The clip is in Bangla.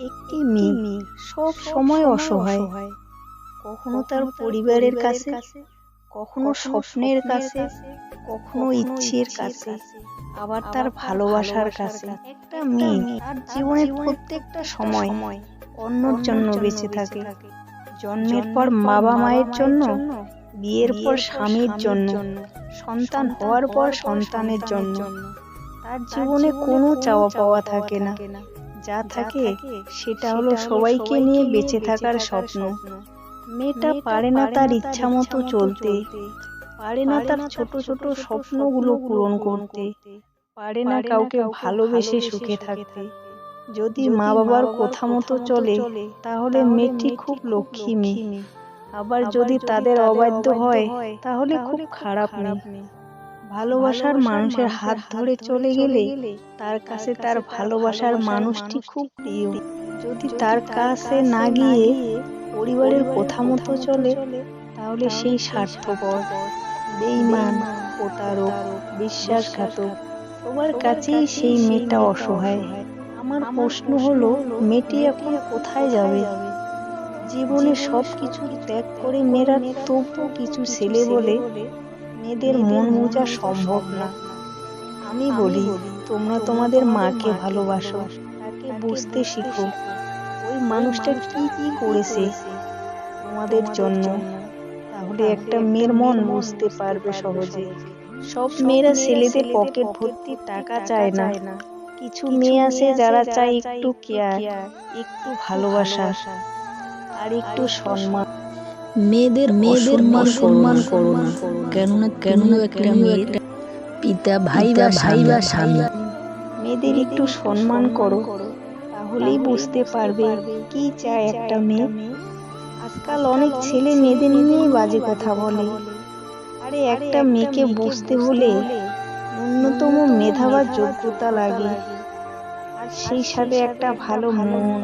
একটি মেয়ে সব সময় অসহায়। হয় কখনো তার পরিবারের কাছে কখনো স্বপ্নের কাছে কখনো ইচ্ছের কাছে আবার তার ভালোবাসার কাছে। একটা মেয়ে তার জীবনের প্রত্যেকটা সময় অন্যর জন্য বেঁচে থাকে। জন্মের পর বাবা মায়ের জন্য বিয়ের পর স্বামীর জন্য সন্তান হওয়ার পর সন্তানের জন্য। তার জীবনে কোনো চাওয়া পাওয়া থাকে না। যা থাকে সেটা হলো সবাইকে নিয়ে বেঁচে থাকার স্বপ্ন। মেয়েটা পারে না তার ইচ্ছা মতো চলতে পারে না তার ছোট ছোট স্বপ্নগুলো পূরণ করতে পারে না কাউকে ভালোবেসে সুখে থাকতে। যদি মা বাবার কথা মতো চলে তাহলে মেয়েটি খুব লক্ষ্মী মেয়ে। আবার যদি তাদের অবাধ্য হয় তাহলে খুব খারাপ মেয়ে। ভালোবাসার মানুষের হাত ধরে চলে গেলে তার কাছে তার ভালোবাসার মানুষটি খুব প্রিয়। যদি তার কাছে না গিয়ে পরিবারের কথা মতো চলে তাহলে সেই স্বার্থপর বেইমান প্রতারক বিশ্বাসঘাতক সবার কাছেই সেই মেয়েটা অসহায়। আমার প্রশ্ন হলো মেয়েটি এখন কোথায় যাবে? জীবনে সব কিছু ত্যাগ করে মেয়েরা তবু কিছু ছেলে বলে মেয়েদের মন বোঝা সম্ভব না। আমি বলি তোমরা তোমাদের মাকে ভালোবাসো। তাকে বুঝতে শিখো। ওই মানুষটা কি কি করেছে? তোমাদের জন্য। তাহলে একটা মেয়ের মন বুঝতে পারবে সহজে। সব মেয়েরা ছেলেদের পকেট ভর্তি টাকা চায় না। কিছু মেয়ে আছে যারা চায় একটু কেয়ার একটু ভালোবাসা আর একটু সম্মান। মেয়েদের মেয়েদের সম্মান করো না। কেননা কেননা একটা মেয়ের পিতা ভাই বা ভাই বা স্বামী। মেয়েদের একটু সম্মান করো তাহলেই বুঝতে পারবে কি চায় একটা মেয়ে। আজকাল অনেক ছেলে মেয়েদের নিয়েই বাজে কথা বলে। আরে একটা মেয়েকে বুঝতে হলে ন্যূনতম মেধা বা যোগ্যতা লাগে। আর সেই সাথে একটা ভালো মন।